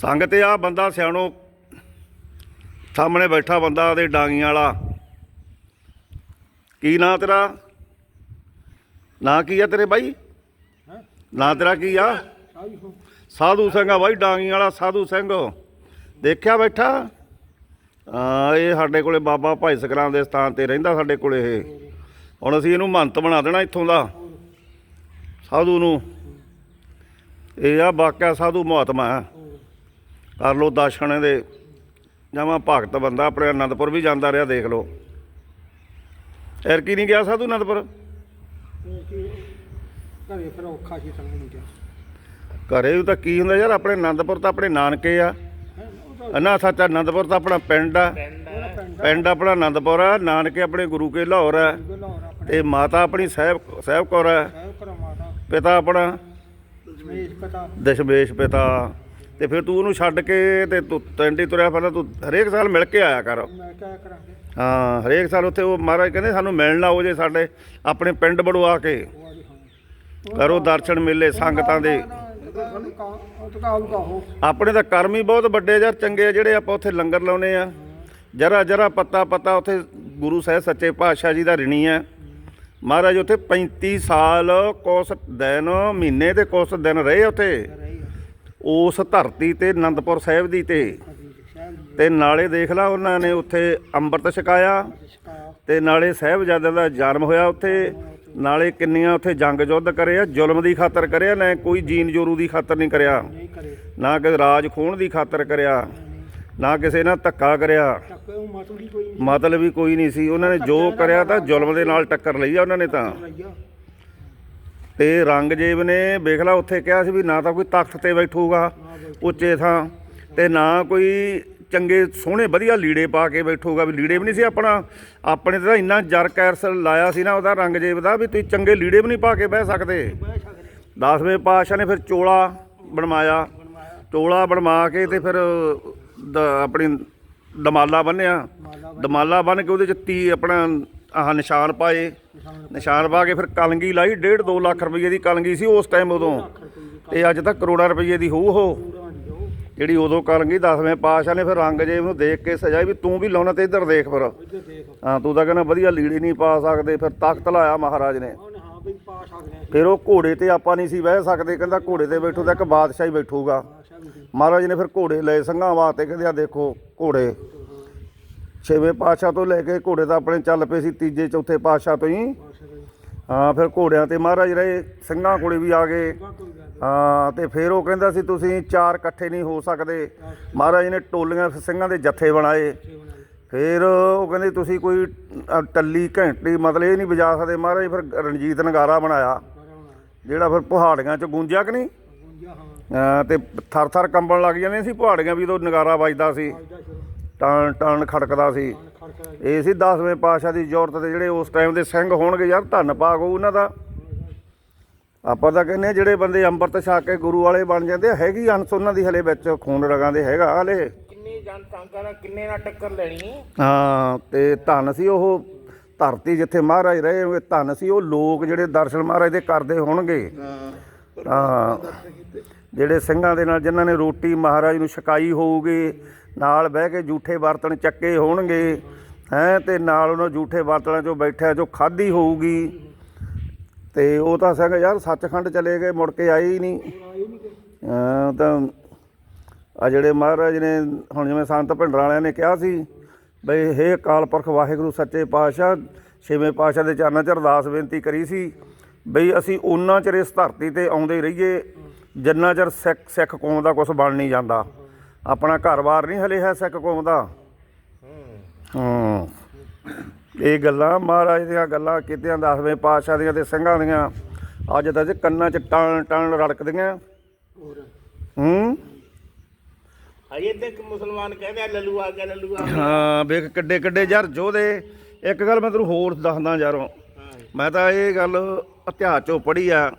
ਸੰਗਤ ਆ, ਬੰਦਾ ਸਿਆਣੋ, ਸਾਹਮਣੇ ਬੈਠਾ ਬੰਦਾ ਉਹਦੇ ਡਾਂਗੀਆਂ ਵਾਲਾ। ਕੀ ਨਾਂ ਤੇਰਾ? ਨਾਂ ਕੀ ਆ ਤੇਰੇ ਬਾਈ? ਹੈਂ? ਨਾਂ ਤੇਰਾ ਕੀ ਆ? ਸਾਧੂ ਸਿੰਘ ਆ ਬਾਈ, ਡਾਂਗੀਆਂ ਵਾਲਾ ਸਾਧੂ ਸਿੰਘ। ਦੇਖਿਆ ਬੈਠਾ? ਆ ਇਹ ਸਾਡੇ ਕੋਲੇ ਬਾਬਾ ਭਾਈ ਸਕਰਾਂ ਦੇ ਸਥਾਨ ਤੇ ਰਹਿੰਦਾ ਸਾਡੇ ਕੋਲੇ ਇਹ। ਹੁਣ ਅਸੀਂ ਇਹਨੂੰ ਮਹੰਤ ਬਣਾ ਦੇਣਾ ਇੱਥੋਂ ਦਾ, ਸਾਧੂ ਨੂੰ। ਇਹ ਆ ਵਾਕਿਆ ਸਾਧੂ ਮਹਾਤਮਾ ਹੈ ਕਰ ਲੋ ਦਰਸ਼ਨ ਇਹਦੇ ਜਮਾ ਭਗਤ ਬੰਦਾ ਆਪਣੇ ਆਨੰਦਪੁਰ ਵੀ ਜਾਂਦਾ ਰਿਹਾ ਦੇਖ ਲਓ। ਐਰ ਕੀ ਨਹੀਂ ਗਿਆ ਸਾਧੂ ਕੀ ਘਰੇ ਫਿਰ ਔਖਾ ਸੀ ਸੰਗ ਨੂੰ ਗਿਆ। ਘਰੇ ਵੀ ਤਾਂ ਕੀ ਹੁੰਦਾ ਯਾਰ ਆਪਣੇ ਆਨੰਦਪੁਰ ਤਾਂ ਆਪਣੇ ਨਾਨਕੇ ਆ। ਨਾ ਸੱਚ ਆਨੰਦਪੁਰ ਤਾਂ ਆਪਣਾ ਪਿੰਡ ਆ। ਪਿੰਡ ਆਪਣਾ ਆਨੰਦਪੁਰ ਆ ਨਾਨਕੇ ਆਪਣੇ ਗੁਰੂ ਕੇ ਲਾਹੌਰ ਆ। ਤੇ ਮਾਤਾ ਆਪਣੀ ਸਾਹਿਬ ਸਾਹਿਬ ਕੌਰ ਆ ਪਿਤਾ ਆਪਣਾ। ਦਸ਼ਮੇਸ਼ ਪਿਤਾ। ਤੇ ਫਿਰ ਤੂੰ ਉਹਨੂੰ ਛੱਡ ਕੇ ਤੇ ਤੂੰ ਟੈਂਡੀ ਤੁਰਿਆ ਪਹਿਲਾਂ ਤੂੰ ਹਰੇਕ ਸਾਲ ਮਿਲ ਕੇ ਆਇਆ ਕਰ। ਮੈਂ ਕਰਾਂਗੇ। ਹਾਂ ਹਰੇਕ ਸਾਲ ਉੱਥੇ ਉਹ ਮਹਾਰਾਜ ਕਹਿੰਦੇ ਸਾਨੂੰ ਮਿਲਣਾ ਹੋ ਜੇ ਸਾਡੇ ਆਪਣੇ ਪਿੰਡ ਬੜੋ ਆ ਕੇ। ਕਰੋ ਦਰਸ਼ਨ ਮੇਲੇ ਸੰਗਤਾਂ ਦੇ। ਆਪਣੇ ਤਾਂ ਕਰਮ ਹੀ ਬਹੁਤ ਵੱਡੇ ਯਾਰ ਚੰਗੇ ਆ ਜਿਹੜੇ ਆਪਾਂ ਉੱਥੇ ਲੰਗਰ ਲਾਉਨੇ ਆ। ਜਰਾ ਜਰਾ ਪੱਤਾ ਪੱਤਾ ਉੱਥੇ ਗੁਰੂ ਸਾਹਿਬ ਸੱਚੇ ਪਾਤਸ਼ਾਹ ਜੀ ਦਾ ਰਿਣੀ ਆ। ਮਹਾਰਾਜ ਉੱਥੇ 35 ਸਾਲ ਕੁਸ ਦਿਨ ਮਹੀਨੇ ਤੇ ਕੁਸ ਦਿਨ ਰਹੇ ਉੱਥੇ। ਉਸ ਧਰਤੀ ਤੇ ਆਨੰਦਪੁਰ ਸਾਹਿਬ ਦੀ ਤੇ। ਅਜੀ ਤੇ ਨਾਲੇ ਦੇਖ ਲਾ, ਉਹਨਾਂ ਨੇ ਉੱਥੇ ਅੰਮ੍ਰਿਤ ਛਕਾਇਆ। ਸ਼ਿਕਾ ਤੇ ਨਾਲੇ ਸਾਹਿਬਜ਼ਾਦਿਆਂ ਦਾ ਜਨਮ ਹੋਇਆ ਉੱਥੇ। ਨਾਲੇ ਕਿੰਨੀਆਂ ਉੱਥੇ ਜੰਗ ਯੁੱਧ ਕਰਿਆ ਜ਼ੁਲਮ ਦੀ ਖਾਤਰ ਕਰਿਆ ਨਾ ਕੋਈ ਜੀਨ ਜੋਰੂ ਦੀ ਖਾਤਰ ਨਹੀਂ ਕਰਿਆ। ਨਾ ਕਿ ਰਾਜ ਖੋਣ ਦੀ ਖਾਤਰ ਕਰਿਆ। ਨਾ ਕਿਸੇ ਨਾਲ ਧੱਕਾ ਕਰਿਆ। ਮਤਲਬ ਵੀ ਕੋਈ ਨਹੀਂ ਸੀ। ਉਹਨਾਂ ਨੇ ਜੋ ਕਰਿਆ ਤਾਂ ਜ਼ੁਲਮ ਦੇ ਨਾਲ ਟੱਕਰ ਲਈ ਆ ਉਹਨਾਂ ਨੇ ਤਾਂ। ਤੇ ਰੰਗਜੀਤ ਨੇ ਵੇਖ ਲਾ ਉੱਥੇ ਕਿਹਾ ਸੀ ਵੀ ਨਾ ਤਾਂ ਕੋਈ ਤਖਤ ਤੇ ਬੈਠੂਗਾ ਉੱਚੇ ਥਾਂ ਤੇ ਨਾ ਕੋਈ ਚੰਗੇ ਸੋਹਣੇ ਵਧੀਆ ਲੀੜੇ ਪਾ ਕੇ ਬੈਠੂਗਾ ਵੀ ਲੀੜੇ ਵੀ ਨਹੀਂ ਸੀ ਆਪਣਾ। ਆਪਣੇ ਤਾਂ ਇੰਨਾ ਜਰ ਕੈਰਸ ਲਾਇਆ ਸੀ ਨਾ ਉਹਦਾ ਰੰਗਜੀਤ ਦਾ ਵੀ ਤੁਸੀਂ ਚੰਗੇ ਲੀੜੇ ਵੀ ਨਹੀਂ ਪਾ ਕੇ ਬਹਿ ਸਕਦੇ। ਬਹਿ ਸਕਦੇ ਦਸਵੇਂ ਪਾਤਸ਼ਾਹ ਨੇ ਫਿਰ ਚੋਲਾ ਬਣਵਾਇਆ। ਚੋਲਾ ਬਣਵਾ ਕੇ ਤੇ ਫਿਰ ਦ- ਆਪਣੀ ਦਮਾਲਾ ਬੰਨਿਆ ਦਮਾਲਾ ਬੰਨ ਕੇ ਉਹਦੇ ਚ ਤੀ ਆਪਣਾ ਆਹ ਨਿਸ਼ਾਨ ਪਾਏ, ਨਿਸ਼ਾਨ ਪਾ ਕੇ ਫਿਰ ਕਲੰਗੀ ਲਾਈ 1.5 2 ਲੱਖ ਰੁਪਏ ਦੀ ਕਲੰਗੀ ਸੀ ਉਸ ਟਾਈਮ ਉਦੋਂ। ਰੁਪਏ ਤੇ ਅੱਜ ਤਾਂ ਕਰੋੜਾਂ ਰੁਪਏ ਦੀ ਹੋਊ ਉਹ। ਜਿਹੜੀ ਉਦੋਂ ਕਲੰਗੀ 10ਵੇਂ ਪਾਤਸ਼ਾਹ ਨੇ ਫਿਰ ਰੰਗਜੀਤ ਨੂੰ ਦੇਖ ਕੇ ਸਜਾਈ ਵੀ ਤੂੰ ਵੀ ਲਾਉਣਾ ਤੇ ਇੱਧਰ ਦੇਖ ਫਿਰ। ਇੱਧਰ ਹਾਂ, ਤੂੰ ਤਾਂ ਕਹਿੰਦਾ ਵਧੀਆ ਲੀੜੀ ਨਹੀਂ ਪਾ ਸਕਦੇ, ਫਿਰ ਤਖਤ ਲਾਇਆ ਮਹਾਰਾਜ ਨੇ। ਫਿਰ ਉਹ ਘੋੜੇ ਤੇ ਆਪਾਂ ਨਹੀਂ ਸੀ ਬਹਿ ਸਕਦੇ, ਕਹਿੰਦਾ ਘੋੜੇ ਤੇ ਬੈਠੂ ਤਾਂ ਇੱਕ ਬਾਦਸ਼ਾਹ ਹੀ ਬੈਠੂਗਾ। ਮਹਾਰਾਜ ਨੇ ਫਿਰ ਘੋੜੇ ਲਏ, ਸੰਘਾਂ ਵਾਸਤੇ ਕਹਿੰਦੇ ਆ ਦੇਖੋ ਘੋੜੇ। ਛੇਵੇਂ ਪਾਤਸ਼ਾਹ ਤੋਂ ਲੈ ਕੇ ਘੋੜੇ ਤਾਂ ਆਪਣੇ ਚੱਲ ਪਏ ਸੀ ਤੀਜੇ ਚੌਥੇ ਪਾਤਸ਼ਾਹ ਤੋਂ ਹੀ। ਹਾਂ ਫਿਰ ਘੋੜਿਆਂ ਤੇ ਮਹਾਰਾਜ ਰਹੇ ਸਿੰਘਾਂ ਕੋਲੇ ਵੀ ਆ ਗਏ। ਹਾਂ ਤੇ ਫਿਰ ਉਹ ਕਹਿੰਦਾ ਸੀ ਤੁਸੀਂ ਚਾਰ ਇਕੱਠੇ ਨਹੀਂ ਹੋ ਸਕਦੇ। ਮਹਾਰਾਜ ਨੇ ਟੋਲੀਆਂ ਸਿੰਘਾਂ ਦੇ ਜੱਥੇ ਬਣਾਏ। ਫਿਰ ਉਹ ਕਹਿੰਦੇ ਤੁਸੀਂ ਕੋਈ ਟੱਲੀ ਘੰਟੀ ਮਤਲਬ ਇਹ ਨਹੀਂ ਵਜਾ ਸਕਦੇ। ਮਹਾਰਾਜ ਫਿਰ ਰਣਜੀਤ ਨਗਾਰਾ ਬਣਾਇਆ ਜਿਹੜਾ ਫਿਰ ਪਹਾੜੀਆਂ 'ਚ ਗੂੰਜਿਆ ਕਿ ਨਹੀਂ? ਤੇ ਥਰ ਥਰ ਕੰਬਣ ਲੱਗ ਜਾਂਦੇ ਸੀ ਪਹਾੜੀਆਂ ਵੀ ਉਦੋਂ ਨਗਾਰਾ ਵੱਜਦਾ ਸੀ। ਟਾਣ ਟਾਣ ਖੜਕਦਾ ਸੀ। ਇਹ ਸੀ 10ਵੇਂ ਪਾਤਸ਼ਾਹ ਦੀ ਜ਼ੋਰਤ ਤੇ ਜਿਹੜੇ ਉਸ ਟਾਈਮ ਦੇ ਸਿੰਘ ਹੋਣਗੇ ਯਾਰ ਧੰਨ ਭਾਗ ਹੋਊ ਉਹਨਾਂ ਦਾ। ਆਪਾਂ ਤਾਂ ਕਹਿੰਦੇ ਜਿਹੜੇ ਬੰਦੇ ਅੰਮ੍ਰਿਤ ਛਕ ਕੇ ਗੁਰੂ ਵਾਲੇ ਬਣ ਜਾਂਦੇ ਹੈਗੀ ਅੰਸ ਉਹਨਾਂ ਦੀ ਹਲੇ ਵਿੱਚ ਖੂਨ ਰਗਾਂ ਦੇ ਹੈਗਾ ਹਲੇ। ਕਿੰਨੀ ਜਨਸੰਖਿਆ ਨਾਲ ਕਿੰਨੇ ਨਾਲ ਟੱਕਰ ਲੈਣੀ? ਹਾਂ ਤੇ ਧੰਨ ਸੀ ਉਹ ਧਰਤੀ ਜਿੱਥੇ ਮਹਾਰਾਜ ਰਹੇ ਹੋਏ ਧੰਨ ਸੀ ਉਹ ਲੋਕ ਜਿਹੜੇ ਦਰਸ਼ਨ ਮਹਾਰਾਜ ਦੇ ਕਰਦੇ ਹੋਣਗੇ। ਹਾਂ ਜਿਹੜੇ ਸਿੰਘਾਂ ਦੇ ਨਾਲ ਜਿਨ੍ਹਾਂ ਨੇ ਰੋਟੀ ਮਹਾਰਾਜ ਨੂੰ ਛਕਾਈ ਹੋਊਗੀ ਨਾਲ ਬਹਿ ਕੇ ਝੂਠੇ ਬਰਤਨ ਚੱਕੇ ਹੋਣਗੇ, ਹੈ, ਤੇ ਨਾਲ ਉਹਨਾਂ ਝੂਠੇ ਬਰਤਨਾਂ 'ਚੋਂ ਬੈਠਿਆ ਜੋ ਖਾਧੀ ਹੋਊਗੀ। ਤੇ ਉਹ ਤਾਂ ਸਿੰਘ ਯਾਰ ਸੱਚਖੰਡ ਚਲੇ ਗਏ, ਮੁੜ ਕੇ ਆਏ ਹੀ ਨਹੀਂ। ਤਾਂ ਆ ਜਿਹੜੇ ਮਹਾਰਾਜ ਨੇ, ਹੁਣ ਜਿਵੇਂ ਸੰਤ ਭਿੰਡਰਾਂ ਵਾਲਿਆਂ ਨੇ ਕਿਹਾ ਸੀ, ਬਈ ਹੇ ਅਕਾਲ ਪੁਰਖ, ਵਾਹਿਗੁਰੂ ਸੱਚੇ ਪਾਤਸ਼ਾਹ, ਛੇਵੇਂ ਪਾਤਸ਼ਾਹ ਦੇ ਚਰਨਾਂ 'ਚ ਅਰਦਾਸ ਬੇਨਤੀ ਕਰੀ ਸੀ, ਬਈ ਅਸੀਂ ਉਹਨਾਂ ਚਿਰ ਇਸ ਧਰਤੀ ਤੇ ਆਉਂਦੇ ਰਹੀਏ, ਜਿੰਨਾ ਚਿਰ ਸਿੱਖ ਸਿੱਖ ਕੌਮ ਦਾ ਕੁਝ ਬਣ ਨਹੀਂ ਜਾਂਦਾ। ਆਪਣਾ ਘਰ-ਬਾਰ ਨਹੀਂ ਹਲੇ ਹੈ ਸਿੱਖ ਕੌਮ ਦਾ। ਹੂੰ। ਇਹ ਗੱਲਾਂ ਮਹਾਰਾਜ ਦੀਆਂ ਗੱਲਾਂ ਕੀਤੀਆਂ ਦਸਵੇਂ ਪਾਤਸ਼ਾਹ ਦੀਆਂ ਤੇ ਸਿੰਘਾਂ ਦੀਆਂ। ਅੱਜ ਤਾਂ ਜੇ ਕੰਨਾਂ 'ਚ ਟਾਣ ਟਾਣ ਰੜਕਦੀਆਂ। ਹੂੰ? ਅਜੇ ਤੱਕ ਮੁਸਲਮਾਨ ਕਹਿੰਦੇ ਆ ਲੱਲੂ ਆ ਗਿਆ ਲੱਲੂ ਆ ਹਾਂ ਵੇਖ ਕਿੱਡੇ ਕਿੱਡੇ ਯਾਰ ਜੋਧੇ। ਇੱਕ ਗੱਲ ਮੈਂ ਤੈਨੂੰ ਹੋਰ ਦੱਸਦਾ ਯਾਰੋਂ। ਮੈਂ ਤਾਂ ਇਹ ਗੱਲ ਇਤਿਹਾਸ ਚੋਂ ਪੜ੍ਹੀ ਆ।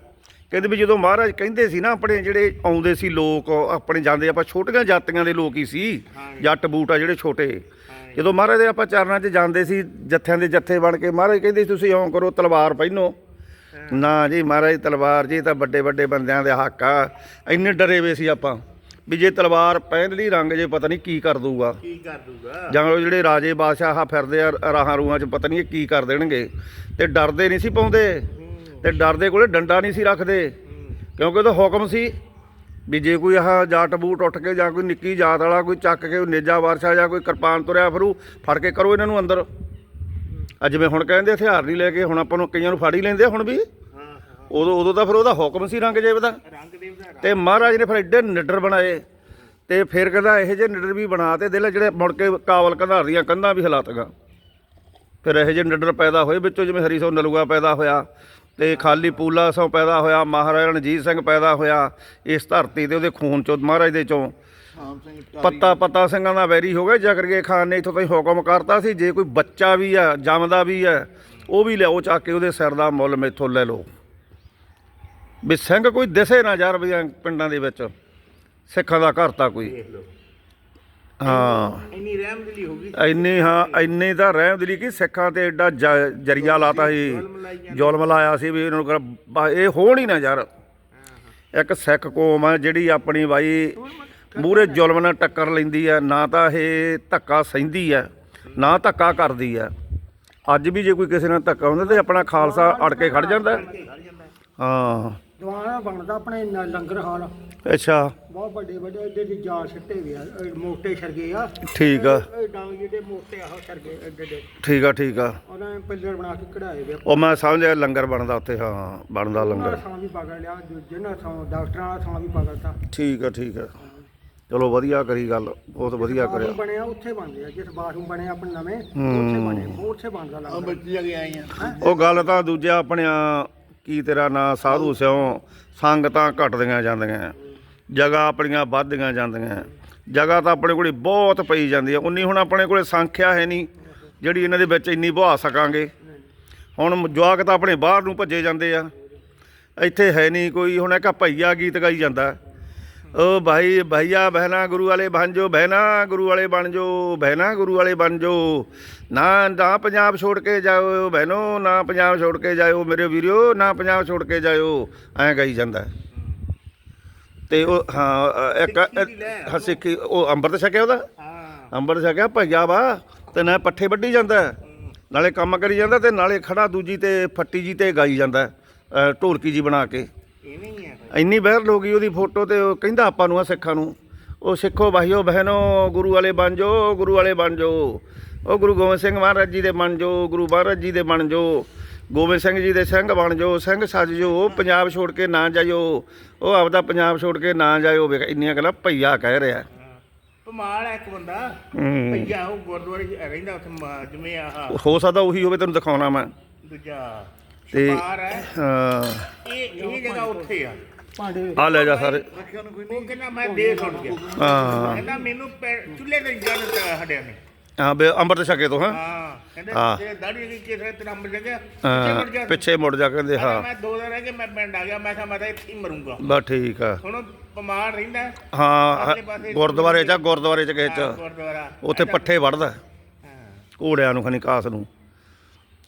ਕਹਿੰਦੇ ਵੀ ਜਦੋਂ ਮਹਾਰਾਜ ਕਹਿੰਦੇ ਸੀ ਨਾ ਆਪਣੇ ਜਿਹੜੇ ਆਉਂਦੇ ਸੀ ਲੋਕ ਆਪਣੇ ਜਾਂਦੇ ਆਪਾਂ ਛੋਟੀਆਂ ਜਾਤੀਆਂ ਦੇ ਲੋਕ ਹੀ ਸੀ ਜੱਟ ਬੂਟ ਆ ਜਿਹੜੇ ਛੋਟੇ। ਜਦੋਂ ਮਹਾਰਾਜ ਦੇ ਆਪਾਂ ਚਰਨਾਂ 'ਚ ਜਾਂਦੇ ਸੀ ਜੱਥਿਆਂ ਦੇ ਜੱਥੇ ਬਣ ਕੇ ਮਹਾਰਾਜ ਕਹਿੰਦੇ ਸੀ ਤੁਸੀਂ ਇਉਂ ਕਰੋ ਤਲਵਾਰ ਪਹਿਨੋ। ਨਾ ਜੀ ਮਹਾਰਾਜ ਤਲਵਾਰ ਜੀ ਤਾਂ ਵੱਡੇ ਵੱਡੇ ਬੰਦਿਆਂ ਦੇ ਹੱਕ ਆ। ਇੰਨੇ ਡਰੇ ਵੇ ਸੀ ਆਪਾਂ ਵੀ ਜੇ ਤਲਵਾਰ ਪਹਿਨ ਲਈ ਰੰਗ ਜੇ ਪਤਾ ਨਹੀਂ ਕੀ ਕਰ ਦੂਗਾ ਕੀ ਕਰ ਦੂਗਾ ਜਾਂ ਉਹ ਜਿਹੜੇ ਰਾਜੇ ਬਾਦਸ਼ਾਹ ਫਿਰਦੇ ਆ ਰਾਹਾਂ ਰੂਹਾਂ 'ਚ ਪਤਾ ਨਹੀਂ ਕੀ ਕਰ ਦੇਣਗੇ। ਤੇ ਡਰਦੇ ਨਹੀਂ ਸੀ ਪਾਉਂਦੇ। ਤੇ ਡਰਦੇ ਕੋਲੇ ਡੰਡਾ ਨਹੀਂ ਸੀ ਰੱਖਦੇ। ਕਿਉਂਕਿ ਉਹਦਾ ਹੁਕਮ ਸੀ ਵੀ ਜੇ ਕੋਈ ਆਹ ਜਾਟ ਬੂਟ ਉੱਠ ਕੇ ਜਾਂ ਕੋਈ ਨਿੱਕੀ ਜਾਤ ਵਾਲਾ ਕੋਈ ਚੱਕ ਕੇ ਨੇਜਾ ਵਾਰਸ਼ਾ ਜਾਂ ਕੋਈ ਕਿਰਪਾਨ ਤੁਰਿਆ ਫਿਰੂ, ਫੜ ਕੇ ਕਰੋ ਇਹਨਾਂ ਨੂੰ ਅੰਦਰ। ਅੱਜ ਜਿਵੇਂ ਹੁਣ ਕਹਿੰਦੇ ਹਥਿਆਰ ਨਹੀਂ ਲੈ ਕੇ, ਹੁਣ ਆਪਾਂ ਨੂੰ ਕਈਆਂ ਨੂੰ ਫੜ ਹੀ ਲੈਂਦੇ ਹੁਣ ਵੀ। ਉਦੋਂ ਉਦੋਂ ਤਾਂ ਫਿਰ ਉਹਦਾ ਹੁਕਮ ਸੀ ਰੰਗਜੇਬ ਦਾ ਰੰਗ ਦੇਵ ਦਾ। ਤੇ ਮਹਾਰਾਜ ਨੇ ਫਿਰ ਐਡੇ ਨਿਡਰ ਬਣਾਏ ਤੇ ਫਿਰ ਕਹਿੰਦਾ ਇਹੋ ਜਿਹੇ ਨਿਡਰ ਵੀ ਬਣਾ ਤੇ ਦਿਲ ਜਿਹੜੇ ਮੁੜ ਕੇ ਕਾਬਲ ਕੰਧਾਰ ਦੀਆਂ ਕੰਧਾਂ ਵੀ ਹਿਲਾਤਗਾ ਫਿਰ ਇਹੋ ਜਿਹੇ ਨਿਡਰ ਪੈਦਾ ਹੋਏ ਵਿੱਚੋਂ ਜਿਵੇਂ ਹਰੀ ਸੋ ਨਲੂਆ ਪੈਦਾ ਹੋਇਆ। ਤੇ ਖਾਲੀ ਪੂਲਾ ਸੋਂ ਪੈਦਾ ਹੋਇਆ ਮਹਾਰਾਜਾ ਰਣਜੀਤ ਸਿੰਘ ਪੈਦਾ ਹੋਇਆ ਇਸ ਧਰਤੀ ਤੇ ਉਹਦੇ ਖੂਨ ਚੋਂ ਮਹਾਰਾਜ ਦੇ ਚੋਂ। ਪੱਤਾ ਪੱਤਾ ਸਿੰਘਾਂ ਦਾ ਵੈਰੀ ਹੋ ਗਿਆ ਜਗਰਗੇ ਖਾਨ ਨੇ ਇਥੋਂ ਤਾਈਂ ਹੁਕਮ ਕਰਤਾ ਸੀ ਜੇ ਕੋਈ ਬੱਚਾ ਵੀ ਆ ਜੰਮਦਾ ਵੀ ਆ ਉਹ ਵੀ ਲਿਆਓ ਚੱਕ ਕੇ ਉਹਦੇ ਸਿਰ ਦਾ ਮੁੱਲ ਮੈਥੋਂ ਲੈ ਲਓ। ਵੀ ਸਿੰਘ ਕੋਈ ਦਿਸੇ ਨਾ ਯਾਰ ਵੀ ਪਿੰਡਾਂ ਦੇ ਵਿੱਚ ਸਿੱਖਾਂ ਦਾ ਘਰ ਤਾਂ ਕੋਈ। ਹਾਂ। ਇੰਨੀ ਰਹਿਮਦਿਲੀ ਹੋ ਗਈ। ਇੰਨੀ ਹਾਂ ਇੰਨੀ ਤਾਂ ਰਹਿਮਦਿਲੀ ਕਿ ਸਿੱਖਾਂ ਤੇ ਐਡਾ ਜਰੀਆ ਲਾਤਾ ਸੀ। ਜ਼ੁਲਮ ਲਾਇਆ ਸੀ ਵੀ ਇਹਨਾਂ ਨੂੰ ਇਹ ਹੋਣ ਹੀ ਨਾ ਯਾਰ। ਇੱਕ ਸਿੱਖ ਕੌਮ ਆ ਜਿਹੜੀ ਆਪਣੀ ਬਾਈ ਮੂਰੇ ਜ਼ੁਲਮ ਨਾਲ ਟੱਕਰ ਲੈਂਦੀ ਆ ਨਾ ਤਾਂ ਇਹ ਧੱਕਾ ਸਹਿੰਦੀ ਆ ਨਾ ਧੱਕਾ ਕਰਦੀ ਆ। ਅੱਜ ਵੀ ਜੇ ਕੋਈ ਕਿਸੇ ਨਾਲ ਧੱਕਾ ਹੁੰਦਾ ਤੇ ਆਪਣਾ ਖਾਲਸਾ ਅੜ ਕੇ ਖੜ ਜਾਂਦਾ। ਹਾਂ। ਦੁਆਰਾ ਬਣਦਾ ਆਪਣੇ ਲੰਗਰ ਹਾਲ ਅੱਛਾ। ਬਹੁਤ ਵੱਡੇ ਵੱਡੇ ਏਡੇ ਦੀ ਜਾਲ ਸਿੱਟੇ ਵੀ ਆ ਇਹ ਮੋਟੇ ਸਰਗੇ ਆ। ਠੀਕ ਆ। ਇਹ ਡਾਂਗ ਜਿਹੜੇ ਮੋਟੇ ਆਹ ਸਰਗੇ ਏਡੇ ਏਡੇ ਠੀਕ ਆ ਠੀਕ ਆ। ਉਹਨਾਂ ਨੇ ਪਿੱਲਰ ਬਣਾ ਕੇ ਕਢਾਏ ਵੇ ਉਹ ਮੈਂ ਸਮਝਿਆ ਲੰਗਰ ਬਣਦਾ ਉੱਥੇ ਹਾਂ ਬਣਦਾ ਲੰਗਰ। ਥਾਂ ਵੀ ਪਕੜ ਲਿਆ ਜੋ- ਜਿਹਨਾਂ ਥਾਂ ਡਾਕਟਰਾਂ ਵਾਲਾ ਥਾਂ ਵੀ ਪਕੜਤਾ। ਠੀਕ ਆ ਠੀਕ ਆ। ਚਲੋ ਵਧੀਆ ਕਰੀ ਗੱਲ ਬਹੁਤ ਵਧੀਆ ਕਰਿਆ। ਬਣਿਆ ਉੱਥੇ ਬਣਦੇ ਆ ਜਿਸ ਬਾਥਰੂਮ ਬਣੇ ਆਪਣੇ ਨਵੇਂ। ਉੱਥੇ ਬਣੇ ਉਹ ਉੱਥੇ ਬਣਦਾ ਲੱਗਦਾ ਬੱਚੀ ਆ। ਕੇ ਆਈਆਂ ਉਹ ਗੱਲ ਤਾਂ ਦੂਜਾ ਆਪਣਿਆ ਕੀ ਤੇਰਾ ਨਾਂ ਸਾਧੂ ਸਿਓ ਸੰਗਤਾਂ ਘਟਦੀਆਂ ਜਾਂਦੀਆਂ। ਜਗ੍ਹਾ ਆਪਣੀਆਂ ਵੱਧਦੀਆਂ ਜਾਂਦੀਆਂ। ਜਗ੍ਹਾ ਤਾਂ ਆਪਣੇ ਕੋਲੇ ਬਹੁਤ ਪਈ ਜਾਂਦੀ ਹੈ ਉਨੀ ਹੁਣ ਆਪਣੇ ਕੋਲੇ ਸੰਖਿਆ ਹੈ ਨਹੀਂ, ਜਿਹੜੀ ਇਹਨਾਂ ਦੇ ਵਿੱਚ ਇੰਨੀ ਵਹਾ ਸਕਾਂਗੇ। ਹੁਣ ਜਵਾਕ ਤਾਂ ਆਪਣੇ ਬਾਹਰ ਨੂੰ ਭੱਜੇ ਜਾਂਦੇ ਆ। ਇੱਥੇ ਹੈ ਨਹੀਂ ਕੋਈ, ਹੁਣ ਇੱਕ ਭਈਆ ਗੀਤ ਗਾਈ ਜਾਂਦਾ। ਓ ਭਾਈ, ਭਈਆ ਬਹਿਨਾ ਗੁਰੂ ਵਾਲੇ ਬਣ ਜੋ ਬਹਿਨਾ ਗੁਰੂ ਵਾਲੇ ਬਣ ਜੋ ਬਹਿਨਾ ਗੁਰੂ ਵਾਲੇ ਬਣ ਜੋ। ਨਾ ਨਾ ਪੰਜਾਬ ਛੋੜ ਕੇ ਜਾਓ ਬਹਿਨੋ ਨਾ ਪੰਜਾਬ ਛੋੜ ਕੇ ਜਾਇਓ। ਮੇਰੇ ਵੀਰਿਓ, ਨਾ ਪੰਜਾਬ ਛੋੜ ਕੇ ਜਾਇਓ। ਐਂ ਗਾਈ ਜਾਂਦਾ। ਤੇ ਉਹ ਹਾਂ ਇੱਕ। ਹਾਂ, ਸਿੱਖੀ ਉਹ ਅੰਮ੍ਰਿਤ ਛਕਿਆ ਉਹਦਾ? ਹਾਂ। ਅੰਮ੍ਰਿਤ ਛਕਿਆ ਭਈਆ ਵਾ ਤੇ ਨਾ ਪੱਠੇ ਵੱਢੀ ਜਾਂਦਾ ਨਾਲੇ ਕੰਮ ਕਰੀ ਜਾਂਦਾ ਤੇ ਨਾਲੇ ਖੜਾ ਦੂਜੀ ਤੇ ਫੱਟੀ ਜੀ ਤੇ ਗਾਈ ਜਾਂਦਾ ਅ, ਢੋਲਕੀ ਜੀ ਬਣਾ ਕੇ। ਇਵੇਂ ਹੀ ਆ ਇੰਨੀ ਵਾਇਰਲ ਹੋ ਗਈ ਉਹਦੀ ਫੋਟੋ ਤੇ ਉਹ ਕਹਿੰਦਾ ਆਪਾਂ ਨੂੰ ਆ ਸਿੱਖਾਂ ਨੂੰ। ਉਹ ਸਿੱਖੋ ਭਾਈਓ ਬਹਿਨੋ ਗੁਰੂ ਵਾਲੇ ਬਣ ਜੋ ਗੁਰੂ ਵਾਲੇ ਬਣ ਜੋ ਉਹ ਗੁਰੂ ਗੋਬਿੰਦ ਸਿੰਘ ਮਹਾਰਾਜ ਜੀ ਦੇ ਬਣ ਜੋ ਗੁਰੂ ਮਹਾਰਾਜ ਜੀ ਦੇ ਬਣ ਜੋ ਗੋਬਿੰਦ ਸਿੰਘ ਜੀ ਦੇ ਸਿੰਘ ਬਣ ਜੋ ਸਿੰਘ ਸੱਜ ਜੋ ਉਹ ਪੰਜਾਬ ਛੋੜ ਕੇ ਨਾ ਜਾਇਓ। ਉਹ ਆਪਦਾ ਪੰਜਾਬ ਛੋੜ ਕੇ ਨਾ ਜਾਇਓ ਵੇਖ ਇੰਨੀਆਂ ਗੱਲਾਂ ਭਈਆ ਕਹਿ ਰਿਹਾ। ਪਮਾਲ ਹੈ ਇੱਕ ਬੰਦਾ। ਭਈਆ ਉਹ ਗੁਰਦੁਆਰੇ 'ਚ ਰਹਿੰਦਾ ਉੱਥੇ ਜਿਵੇਂ ਆਹ। ਹੋ ਸਕਦਾ ਉਹੀ ਹੋਵੇ ਤੈਨੂੰ ਦਿਖਾਉਣਾ ਮੈਂ। ਦੂਜਾ ਤੇ ਹੈ। ਇਹ ਇਹ ਜਗ੍ਹਾ ਉੱਥੇ ਆ। ਆ ਲੈ ਜਾ ਸਾਰੇ। ਰੱਖਿਆ ਨੂੰ ਕੋਈ ਉਹ ਕਹਿੰਦਾ ਮੈਂ ਦੇ ਸੁਣ ਗਿਆ। ਹਾਂ। ਕਹਿੰਦਾ ਮੈਨੂੰ ਚੁੱਲ੍ਹੇ ਤੇ ਜਾਣ ਦਿੱਤਾ ਹੱਡਿਆਂ ਨੇ। ਹਾਂ ਬੇ ਅੰਮ੍ਰਿਤ ਛਕੇ ਤੋਂ ਹਾਂ? ਹਾਂ ਕਹਿੰਦੇ ਹਾਂ। ਤੇਰੇ ਦਾੜੀ ਦੀ ਕਿਸੇ ਤਰ੍ਹਾਂ ਮਰ ਗਿਆ ਪਿੱਛੇ ਮੁੜ ਗਿਆ। ਹਾਂ, ਪਿੱਛੇ ਮੁੜ ਜਾ ਕਹਿੰਦੇ ਕਹਿੰਦਾ ਹਾਂ। ਮੈਂ ਦੋ ਦਿਨ ਰਹਿ ਕੇ ਮੈਂ ਪਿੰਡ ਆ ਗਿਆ ਮੈਂ ਕਿਹਾ ਮੈਂ ਤਾਂ ਇੱਥੇ ਹੀ ਮਰੂੰਗਾ। ਬਸ ਠੀਕ ਆ। ਹੁਣ ਪਮਾਲ ਰਹਿੰਦਾ। ਹਾਂ ਪਾਸੇ ਗੁਰਦੁਆਰੇ ਚ ਗੁਰਦੁਆਰੇ ਚ ਕਿਸੇ ਚ। ਗੁਰਦੁਆਰਾ। ਉੱਥੇ ਪੱਠੇ ਵੜਦਾ। ਹਾਂ। ਘੋੜਿਆਂ ਨੂੰ ਖਨੀ ਕਾਸ ਨੂੰ।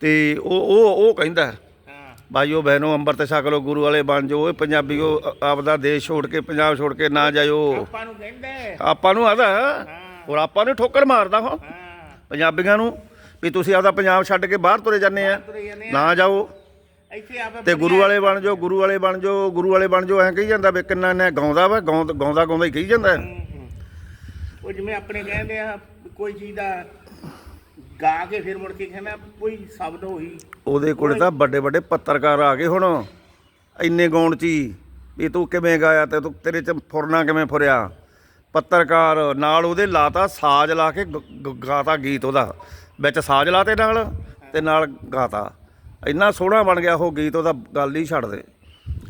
ਤੇ ਉਹ ਉਹ ਉਹ ਕਹਿੰਦਾ ਹਾਂ। ਭਾਈਓ ਬਹਿਨੋ ਅੰਮ੍ਰਿਤ ਛਕ ਲੋ ਗੁਰੂ ਵਾਲੇ ਬਣ ਜਾਓ ਓਏ ਪੰਜਾਬੀਓ ਅ- ਆਪਦਾ ਦੇਸ਼ ਛੋੜ ਕੇ ਪੰਜਾਬ ਛੋੜ ਕੇ ਨਾ ਜਾਇਓ। ਆਪਾਂ ਨੂੰ ਕਹਿੰਦੇ। ਆਪਾਂ ਨੂੰ ਆਦਾ ਔਰ ਆਪਾਂ ਨੂੰ ਠੋਕਰ ਮਾਰਦਾ ਹਾਂ। ਪੰਜਾਬੀਆਂ ਨੂੰ ਵੀ ਤੁਸੀਂ ਆਪਦਾ ਪੰਜਾਬ ਛੱਡ ਕੇ ਬਾਹਰ ਤੁਰੇ ਜਾਂਦੇ ਆ। ਨਾ ਜਾਓ। ਇੱਥੇ ਆਪੇ ਤੇ ਗੁਰੂ ਵਾਲੇ ਬਣ ਜਾਓ ਗੁਰੂ ਵਾਲੇ ਬਣ ਜਾਓ ਗੁਰੂ ਵਾਲੇ ਬਣ ਜਾਓ ਐਂ ਕਹੀ ਜਾਂਦਾ ਵੀ ਕਿੰਨਾ ਨੇ ਗਾਉਂਦਾ ਵਾ ਗਾਉਂਦ- ਗਾਉਂਦਾ ਹੀ ਕਹੀ ਜਾਂਦਾ। ਉਹ ਜਿਵੇਂ ਆਪਣੇ ਕਹਿੰਦੇ ਆ ਕੋਈ ਚੀਜ਼ ਦਾ ਗਾ ਕੇ ਫਿਰ ਮੁੜ ਕੇ ਕਹਿੰਦਾ ਕੋਈ ਸ਼ਬਦ ਹੋਈ। ਉਹਦੇ ਕੋਲੇ ਤਾਂ ਵੱਡੇ ਵੱਡੇ ਪੱਤਰਕਾਰ ਆ ਗਏ ਹੁਣ। ਇੰਨੇ ਗਾਉਣ ਚ ਹੀ ਵੀ ਤੂੰ ਕਿਵੇਂ ਗਾਇਆ ਤੇ ਤੂੰ ਤੇਰੇ ਚ ਫੁਰਨਾ ਕਿਵੇਂ ਫੁਰਿਆ? ਪੱਤਰਕਾਰ ਨਾਲ ਉਹਦੇ ਲਾਤਾ ਸਾਜ਼ ਲਾ ਕੇ ਗ- ਗ- ਗਾਤਾ ਗੀਤ ਉਹਦਾ। ਵਿੱਚ ਸਾਜ਼ ਲਾਤੇ ਨਾਲ ਤੇ ਨਾਲ ਗਾਤਾ। ਇੰਨਾ ਸੋਹਣਾ ਬਣ ਗਿਆ ਉਹ ਗੀਤ ਉਹਦਾ ਗੱਲ ਹੀ ਛੱਡ ਦੇ।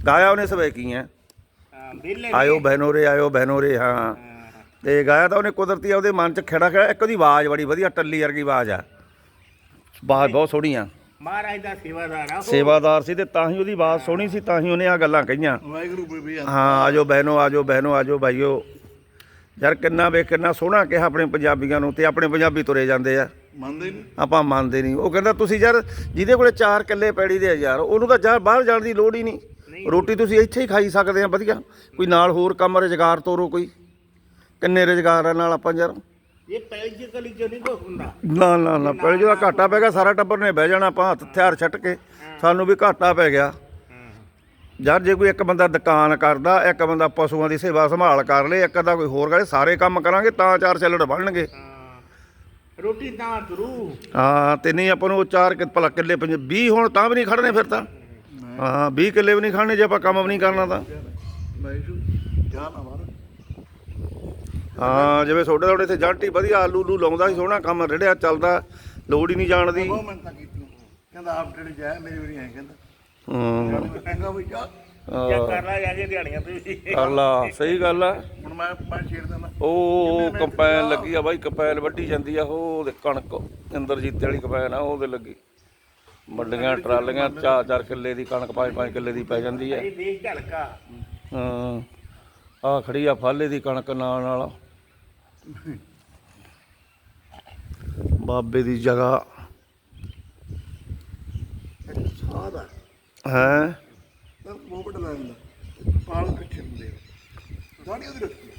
ਗਾਇਆ ਉਹਨੇ ਸਵੇਕੀਆਂ ਹਾਂ, ਵਿਹਲੇ ਆਇਓ ਬਹਿਨੋਰੇ ਆਇਓ ਬਹਿਨੋਰੇ ਹਾਂ। ਹਾਂ, ਤੇ ਗਾਇਆ ਤਾਂ ਉਹਨੇ ਕੁਦਰਤੀ ਆ ਉਹਦੇ ਮਨ ਚ ਖੜਾ ਖੜਾ ਇੱਕ ਉਹਦੀ ਆਵਾਜ਼ ਬੜੀ ਵਧੀਆ ਟੱਲੀ ਵਰਗੀ ਆਵਾਜ਼ ਆ। ਆਵਾਜ਼ ਬਹੁਤ ਸੋਹਣੀ ਆ। ਮਹਾਰਾਜ ਦਾ ਸੇਵਾਦਾਰ ਆ ਉਹ। ਸੇਵਾਦਾਰ ਸੀ ਤੇ ਤਾਂ ਹੀ ਉਹਦੀ ਆਵਾਜ਼ ਸੋਹਣੀ ਸੀ ਤਾਂ ਹੀ ਉਹਨੇ ਆ ਗੱਲਾਂ ਕਹੀਆਂ। ਵਾਹਿਗੁਰੂ ਬੀਬੀ ਆ। ਹਾਂ ਆਜੋ ਬਹਿਨੋ ਆਜੋ ਬਹਿਨੋ ਆਜੋ ਭਾਈਓ। ਯਾਰ ਕਿੰਨਾ ਵੇ ਕਿੰਨਾ ਸੋਹਣਾ ਕਿਹਾ ਆਪਣੇ ਪੰਜਾਬੀਆਂ ਨੂੰ ਤੇ ਆਪਣੇ ਪੰਜਾਬੀ ਤੁਰੇ ਜਾਂਦੇ ਆ। ਮੰਨਦੇ ਨਹੀਂ ਆਪਾਂ ਮੰਨਦੇ ਨਹੀਂ ਉਹ ਕਹਿੰਦਾ ਤੁਸੀਂ ਯਾਰ ਜਿਹਦੇ ਕੋਲੇ ਚਾਰ ਕਿੱਲੇ ਪੈੜੀ ਦੇ ਆ ਯਾਰ ਉਹਨੂੰ ਤਾਂ ਜਾ ਬਾਹਰ ਜਾਣ ਦੀ ਲੋੜ ਹੀ ਨਹੀਂ। ਰੋਟੀ ਤੁਸੀਂ ਇੱਥੇ ਹੀ ਖਾਈ ਸਕਦੇ ਆ ਵਧੀਆ। ਕੋਈ ਨਾਲ ਹੋਰ ਕੰਮ ਰੁਜ਼ਗਾਰ ਤੋਰੋ ਕੋਈ। ਕਿੰਨੇ ਰੁਜ਼ਗਾਰਾਂ ਨਾਲ ਆਪਾਂ ਯਾਰ? ਇਹ ਪਹਿਲੀ ਚ ਕਲੀ ਚ ਨਹੀਂ ਕੋ ਹੁੰਦਾ। ਨਾ ਨਾ ਨਾ ਪਹਿਲੇ ਜਦੋਂ ਘਾਟਾ ਪੈ ਗਿਆ ਸਾਰਾ ਟੱਬਰ ਨੇ ਬਹਿ ਜਾਣਾ ਆਪਾਂ ਹੱਥ ਹਥਿਆਰ ਛੱਟ ਕੇ। ਸਾਨੂੰ ਵੀ ਘਾਟਾ ਪੈ ਗਿਆ। ਯਾਰ ਜੇ ਕੋਈ ਇੱਕ ਬੰਦਾ ਦੁਕਾਨ ਕਰਦਾ ਇੱਕ ਬੰਦਾ ਪਸ਼ੂਆਂ ਦੀ ਸੇਵਾ ਸੰਭਾਲ ਕਰ ਲੇ ਇੱਕ ਦਾ ਕੋਈ ਹੋਰ ਕਰੇ ਸਾਰੇ ਕੰਮ ਕਰਾਂਗੇ ਤਾਂ ਚਾਰ ਚੱਲੜ ਬਣਨਗੇ ਹਾਂ ਰੋਟੀ ਤਾਂ ਤੁਰੂ ਹਾਂ ਤੇ ਨਹੀਂ ਆਪਾਂ ਨੂੰ ਉਹ ਚਾਰ ਕਿ ਭਲਾ ਕਿੱਲੇ ਪੰਜ 20 ਹੁਣ ਤਾਂ ਵੀ ਨਹੀਂ ਖੜਨੇ ਫਿਰ ਤਾਂ। ਹਾਂ 20 ਕਿੱਲੇ ਵੀ ਨਹੀਂ ਖੜਨੇ ਜੇ ਆਪਾਂ ਕੰਮ ਵੀ ਨਹੀਂ ਕਰਨਾ ਤਾਂ। ਹਾਂ ਜਿਵੇਂ ਛੋਟੇ ਛੋਟੇ ਇੱਥੇ ਜਾਂਟੀ ਵਧੀਆ ਆਲੂ ਲੂ ਲਾਉਂਦਾ ਸੀ ਸੋਹਣਾ ਕੰਮ ਰੜਿਆ ਚੱਲਦਾ ਲੋੜ ਹੀ ਨਹੀਂ ਜਾਣ ਦੀ। ਬਹੁਤ ਮਿਹਨਤਾਂ ਕਹਿੰਦਾ ਆਪ ਜਿਹੜੇ ਜਾਇਆ ਮੇਰੀ ਵਾਰੀ ਐ ਕਹਿੰਦਾ। ਹੂੰ ਕਹਿੰਦਾ ਵੀ ਜਾ ਜਾਂ ਹਾਂ, ਕਰ ਲਾ ਜਾ ਕੇ ਦਿਹਾੜੀਆਂ ਤੁਸੀਂ ਕਰ ਲਾ ਸਹੀ ਗੱਲ ਆ। ਹੁਣ ਮੈਂ ਮੈਂ ਛੇੜ ਦਿੰਦਾ। ਉਹ ਕੰਪੈਨ ਲੱਗੀ ਆ ਬਾਈ ਕੰਪੈਨ ਵੱਢੀ ਜਾਂਦੀ ਆ ਉਹ ਉਹਦੇ ਕਣਕ ਇੰਦਰਜੀਤ ਵਾਲੀ ਕੰਪੈਨ ਆ ਉਹਦੇ ਲੱਗੀ। ਵੱਡੀਆਂ ਟਰਾਲੀਆਂ ਚਾਰ ਚਾਰ ਕਿੱਲੇ ਦੀ ਕਣਕ ਪੰਜ ਪੰਜ ਕਿੱਲੇ ਦੀ ਪੈ ਜਾਂਦੀ ਆ। ਇਹ ਦੇਖ ਝਲਕਾ। ਹਾਂ। ਆ ਖੜੀ ਆ ਫਾਲੇ ਦੀ ਕਣਕ ਨਾਲ ਨਾਲ। ਬਾਬੇ ਦੀ ਜਗ੍ਹਾ। ਸਾਦਾ ਹੈ। ਬਹੁਤ ਵੱਡਾ ਲੈ ਪਾਲ ਪਿੱਛੇ ਹੁੰਦੇ ਦਾੜੀ ਉਹਦੀ ਰੱਖੀ।